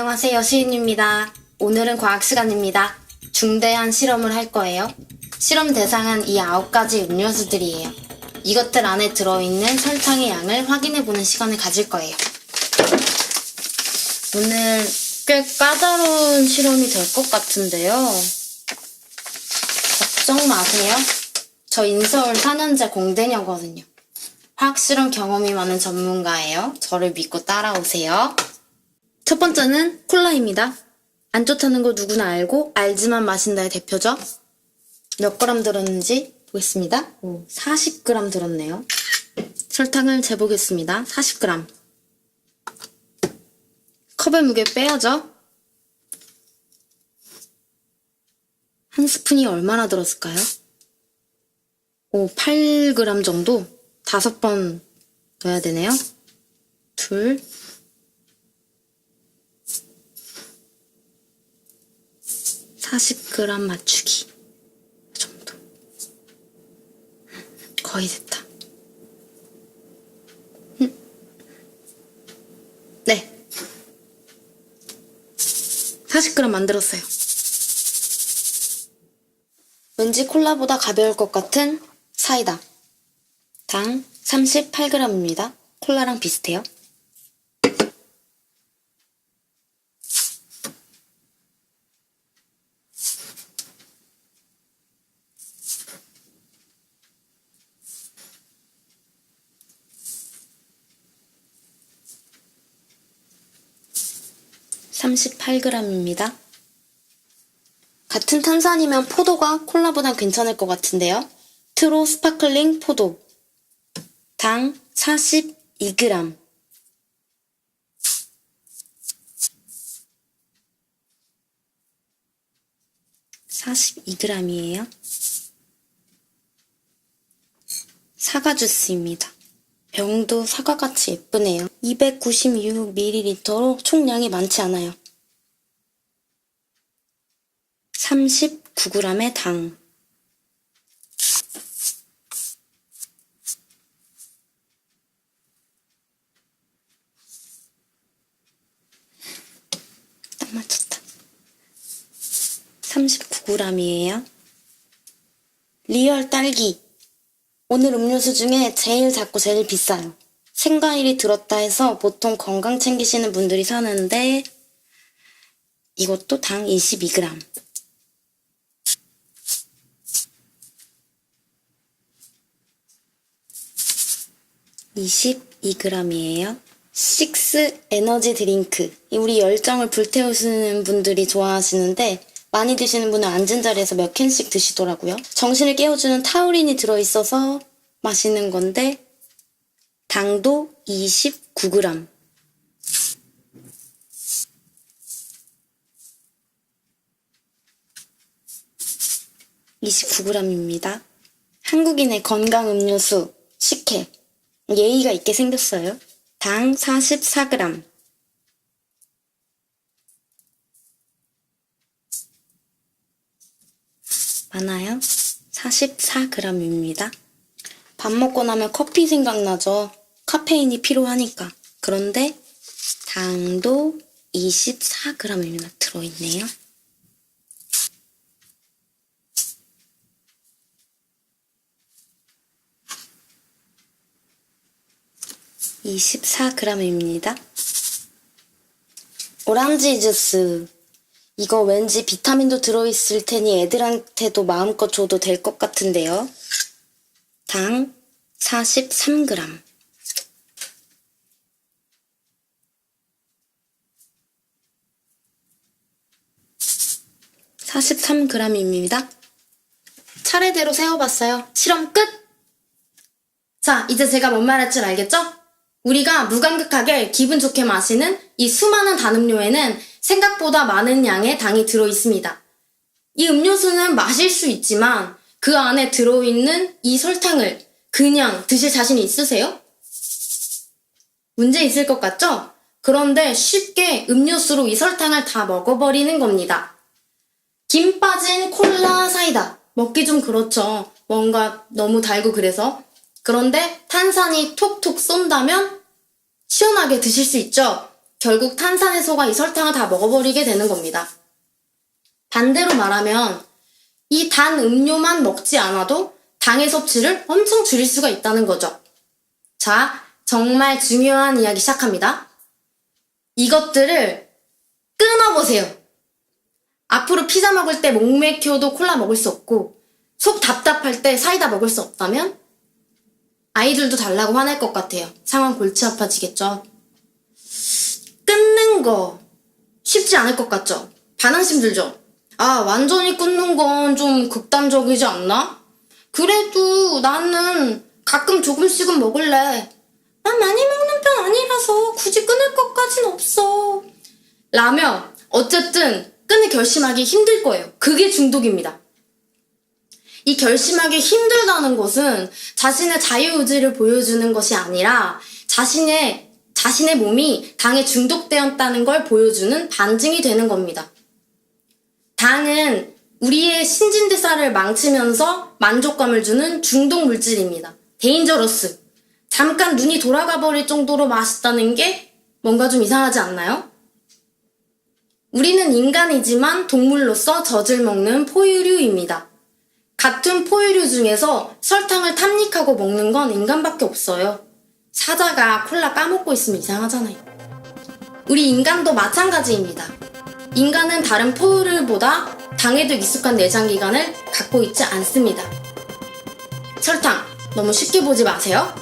안녕하세요, 시인입니다. 오늘은 과학 시간입니다. 중대한 실험을 할 거예요. 실험 대상은 이 아홉 가지 음료수들이에요. 이것들 안에 들어있는 설탕의 양을 확인해보는 시간을 가질 거예요. 오늘 꽤 까다로운 실험이 될 것 같은데요. 걱정 마세요. 저 인서울 4년제 공대녀거든요. 화학 실험 경험이 많은 전문가예요. 저를 믿고 따라오세요. 첫 번째는 콜라입니다. 안 좋다는 거 누구나 알고 알지만 마신다의 대표죠. 몇 그램 들었는지 보겠습니다. 오, 40g 들었네요. 설탕을 재보겠습니다. 40g. 컵의 무게 빼야죠. 한 스푼이 얼마나 들었을까요? 오, 8g 정도? 다섯 번 넣어야 되네요. 둘, 40g 맞추기 정도. 거의 됐다. 음. 네. 40g 만들었어요. 왠지 콜라보다 가벼울 것 같은 사이다. 당 38g입니다. 콜라랑 비슷해요. 삼십팔 g 입니다 같은 탄산이면 포도가 콜라보단 괜찮을 것 같은데요. 트로 스파클링 포도. 당 42g. 사십이 g 이에요 사과 주스입니다. 병도 사과같이 예쁘네요. 296ml로 총량이 많지 않아요. 39g의 당. 딱 맞췄다. 39g이에요. 리얼 딸기. 오늘 음료수 중에 제일 작고 제일 비싸요. 생과일이 들었다 해서 보통 건강 챙기시는 분들이 사는데 이것도 당 22g. 22g이에요. 식스 에너지 드링크. 우리 열정을 불태우시는 분들이 좋아하시는데 많이 드시는 분은 앉은 자리에서 몇 캔씩 드시더라고요. 정신을 깨워주는 타우린이 들어있어서 마시는 건데 당도 29g. (29g입니다) 한국인의 건강 음료수 식혜 예의가 있게 생겼어요. 당 44g. 많아요? 44g입니다. 밥 먹고 나면 커피 생각나죠? 카페인이 필요하니까. 그런데 당도 24g이나 들어있네요. 24g입니다. 오렌지 주스. 이거 왠지 비타민도 들어있을 테니 애들한테도 마음껏 줘도 될 것 같은데요. 당 43g. (43g입니다) 차례대로 세어봤어요. 실험 끝! 자, 이제 제가 뭔 말 할 줄 알겠죠? 우리가 무감각하게 기분 좋게 마시는 이 수많은 단 음료에는 생각보다 많은 양의 당이 들어 있습니다. 이 음료수는 마실 수 있지만 그 안에 들어있는 이 설탕을 그냥 드실 자신이 있으세요? 문제 있을 것 같죠? 그런데 쉽게 음료수로 이 설탕을 다 먹어버리는 겁니다. 김 빠진 콜라 사이다. 먹기 좀 그렇죠. 뭔가 너무 달고 그래서. 그런데 탄산이 톡톡 쏜다면 시원하게 드실 수 있죠. 결국 탄산에 속아 이 설탕을 다 먹어버리게 되는 겁니다. 반대로 말하면 이 단 음료만 먹지 않아도 당의 섭취를 엄청 줄일 수가 있다는 거죠. 자, 정말 중요한 이야기 시작합니다. 이것들을 끊어보세요. 앞으로 피자 먹을 때 목맥혀도 콜라 먹을 수 없고, 속 답답할 때 사이다 먹을 수 없다면, 아이들도 달라고 화낼 것 같아요. 상황 골치 아파지겠죠. 끊는 거 쉽지 않을 것 같죠? 반항심 들죠? 아, 완전히 끊는 건 좀 극단적이지 않나? 그래도 나는 가끔 조금씩은 먹을래. 난 많이 먹는 편 아니라서 굳이 끊을 것까진 없어. 라며 어쨌든 끊을 결심하기 힘들 거예요. 그게 중독입니다. 이 결심하기 힘들다는 것은 자신의 자유의지를 보여주는 것이 아니라 자신의, 자신의 몸이 당에 중독되었다는 걸 보여주는 반증이 되는 겁니다. 당은 우리의 신진대사를 망치면서 만족감을 주는 중독 물질입니다. 데인저러스. 잠깐 눈이 돌아가 버릴 정도로 맛있다는 게 뭔가 좀 이상하지 않나요? 우리는 인간이지만 동물로서 젖을 먹는 포유류입니다. 같은 포유류 중에서 설탕을 탐닉하고 먹는 건 인간밖에 없어요. 사자가 콜라 까먹고 있으면 이상하잖아요. 우리 인간도 마찬가지입니다. 인간은 다른 포유류보다 당에도 익숙한 내장기관을 갖고 있지 않습니다. 설탕, 너무 쉽게 보지 마세요.